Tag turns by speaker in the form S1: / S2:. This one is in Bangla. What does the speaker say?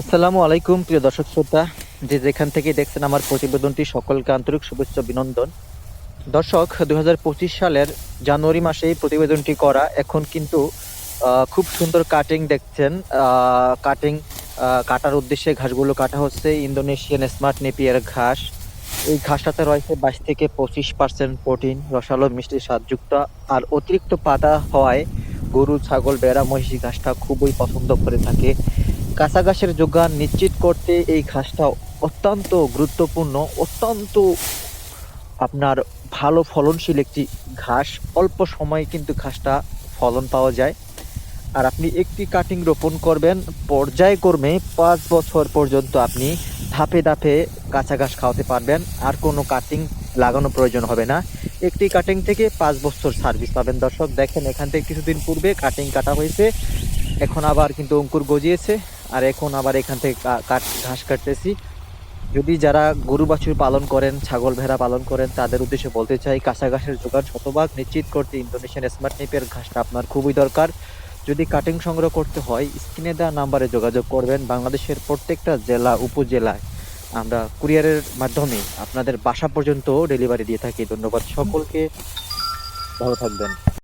S1: আসসালামু আলাইকুম, প্রিয় দর্শক শ্রোতা। যে যেখান থেকে দেখছেন আমার প্রতিবেদনটি, সকলকে আন্তরিক শুভেচ্ছা, অভিনন্দন। দর্শক দু হাজার পঁচিশ সালের জানুয়ারি মাসে প্রতিবেদনটি করা, এখন কিন্তু খুব সুন্দর কাটিং দেখছেন। কাটিং কাটার উদ্দেশ্যে ঘাসগুলো কাটা হচ্ছে, ইন্দোনেশিয়ান স্মার্ট নেপিয়ার ঘাস। এই ঘাসটাতে রয়েছে বাইশ থেকে পঁচিশ পার্সেন্ট প্রোটিন রসালো মিষ্টি স্বাদযুক্ত। আর অতিরিক্ত পাতা হওয়ায় গরু, ছাগল, বেড়া, মহিষী ঘাসটা খুবই পছন্দ করে থাকে। কাঁচা ঘাসের যোগান নিশ্চিত করতে এই ঘাসটা অত্যন্ত গুরুত্বপূর্ণ, অত্যন্ত আপনার ভালো ফলনশীল একটি ঘাস। অল্প সময়ে কিন্তু ঘাসটা ফলন পাওয়া যায়। আর আপনি একটি কাটিং রোপণ করবেন, পর্যায়ক্রমে পাঁচ বছর পর্যন্ত আপনি ধাপে ধাপে কাঁচা ঘাস খাওয়াতে পারবেন। আর কোনো কাটিং লাগানো প্রয়োজন হবে না। একটি কাটিং থেকে পাঁচ বছর সার্ভিস পাবেন দর্শক। দেখেন, এখান থেকে কিছুদিন পূর্বে কাটিং কাটা হয়েছে। এখন আবার কিন্তু অঙ্কুর গজিয়েছে। আর এখন আবার এখান থেকে ঘাস কাটতেছি। যদি যারা গরু বাছুর পালন করেন, ছাগল ভেড়া পালন করেন, তাদের উদ্দেশ্যে বলতে চাই, কাঁচা ঘাসের যোগান শতভাগ নিশ্চিত করতে ইন্দোনেশিয়ান স্মার্ট নেপের ঘাসটা আপনার খুবই দরকার। যদি কাটিং সংগ্রহ করতে হয়, স্ক্রিনে দেওয়া নাম্বারে যোগাযোগ করবেন বাংলাদেশের প্রত্যেকটা জেলা উপজেলায়। আমরা কুরিয়ারের মাধ্যমে আপনাদের বাসা পর্যন্ত ডেলিভারি দিয়ে থাকি। ধন্যবাদ সকলকে। ভালো থাকবেন।